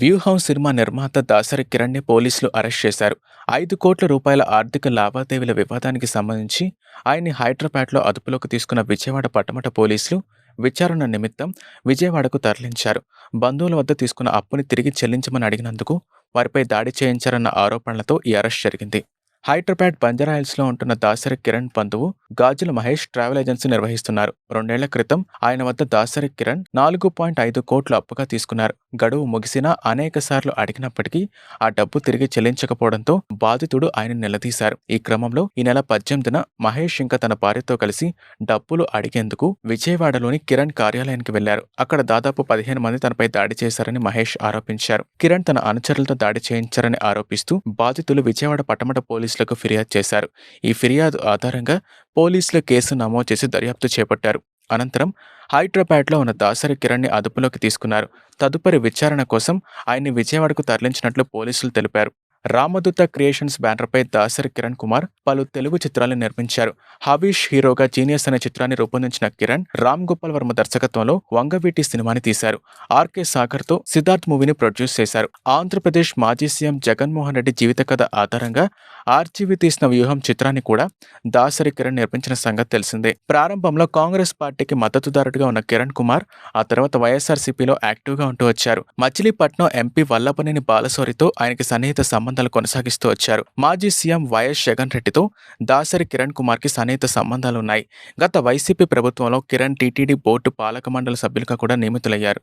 వ్యూహం సినిమా నిర్మాత దాసరి కిరణ్ని పోలీసులు అరెస్ట్ చేశారు. ఐదు కోట్ల రూపాయల ఆర్థిక లావాదేవీల వివాదానికి సంబంధించి ఆయన్ని హైదరాబాద్లో అదుపులోకి తీసుకున్న విజయవాడ పట్టమట పోలీసులు విచారణ నిమిత్తం విజయవాడకు తరలించారు. బంధువుల వద్ద తీసుకున్న అప్పుని తిరిగి చెల్లించమని అడిగినందుకు వారిపై దాడి చేయించారన్న ఆరోపణలతో ఈ అరెస్ట్ జరిగింది. హైదరాబాద్ బంజారాహిల్స్లో ఉంటున్న దాసరి కిరణ్ బంధువు గాజుల మహేష్ ట్రావెల్ ఏజెన్సీ నిర్వహిస్తున్నారు. రెండేళ్ళ క్రితం ఆయన వద్ద దాసరి కిరణ్ నాలుగు పాయింట్ ఐదు కోట్లు అప్పుగా తీసుకున్నారు. గడువు ముగిసినా అనేక సార్లు అడిగినప్పటికీ ఆ డబ్బు తిరిగి చెల్లించకపోవడంతో బాధితుడు ఆయన నిలదీశారు. ఈ క్రమంలో ఈ నెల పద్దెనిమిదిన మహేష్ ఇంకా తన భార్యతో కలిసి డబ్బులు అడిగేందుకు విజయవాడలోని కిరణ్ కార్యాలయానికి వెళ్ళారు అక్కడ దాదాపు పదిహేను మంది తనపై దాడి చేశారని మహేష్ ఆరోపించారు. కిరణ్ తన అనుచరులతో దాడి చేయించారని ఆరోపిస్తూ బాధితులు విజయవాడ పట్టమట పోలీసులకు ఫిర్యాదు చేశారు. ఈ ఫిర్యాదు ఆధారంగా పోలీసులు కేసు నమోదు చేసి దర్యాప్తు చేపట్టారు. అనంతరం హైదరాబాద్లో ఉన్న దాసరి కిరణ్ని అదుపులోకి తీసుకున్నారు. తదుపరి విచారణ కోసం ఆయన్ని విజయవాడకు తరలించినట్లు పోలీసులు తెలిపారు. రామదూత క్రియేషన్స్ బ్యానర్పై దాసరి కిరణ్ కుమార్ పలు తెలుగు చిత్రాలను నిర్మించారు. హవీష్ హీరోగా జీనియస్ అనే చిత్రాన్ని రూపొందించిన కిరణ్ రామ్ గోపాల్ వర్మ దర్శకత్వంలో వంగవీటి సినిమాని తీశారు. ఆర్కే సాగర్తో సిద్ధార్థ్ మూవీని ప్రొడ్యూస్ చేశారు. ఆంధ్రప్రదేశ్ మాజీ సీఎం జగన్మోహన్ రెడ్డి జీవిత కథ ఆధారంగా ఆర్జీవి తీసిన వ్యూహం చిత్రాన్ని కూడా దాసరి కిరణ్ నిర్మించిన సంగతి తెలిసిందే. ప్రారంభంలో కాంగ్రెస్ పార్టీకి మద్దతుదారుడిగా ఉన్న కిరణ్ కుమార్ ఆ తర్వాత వైఎస్ఆర్సీపీలో యాక్టివ్గా ఉంటూ వచ్చారు. మచిలీపట్నం ఎంపీ వల్లపనేని బాలశౌరితో ఆయనకి సన్నిహిత సంబంధాలు కొనసాగిస్తూ వచ్చారు. మాజీ సీఎం వైఎస్ జగన్ రెడ్డితో దాసరి కిరణ్ కుమార్కి సన్నిహిత సంబంధాలు ఉన్నాయి గత వైసీపీ ప్రభుత్వంలో కిరణ్ టీటీడీ బోర్డు పాలక మండలి సభ్యులుగా కూడా నియమితులయ్యారు.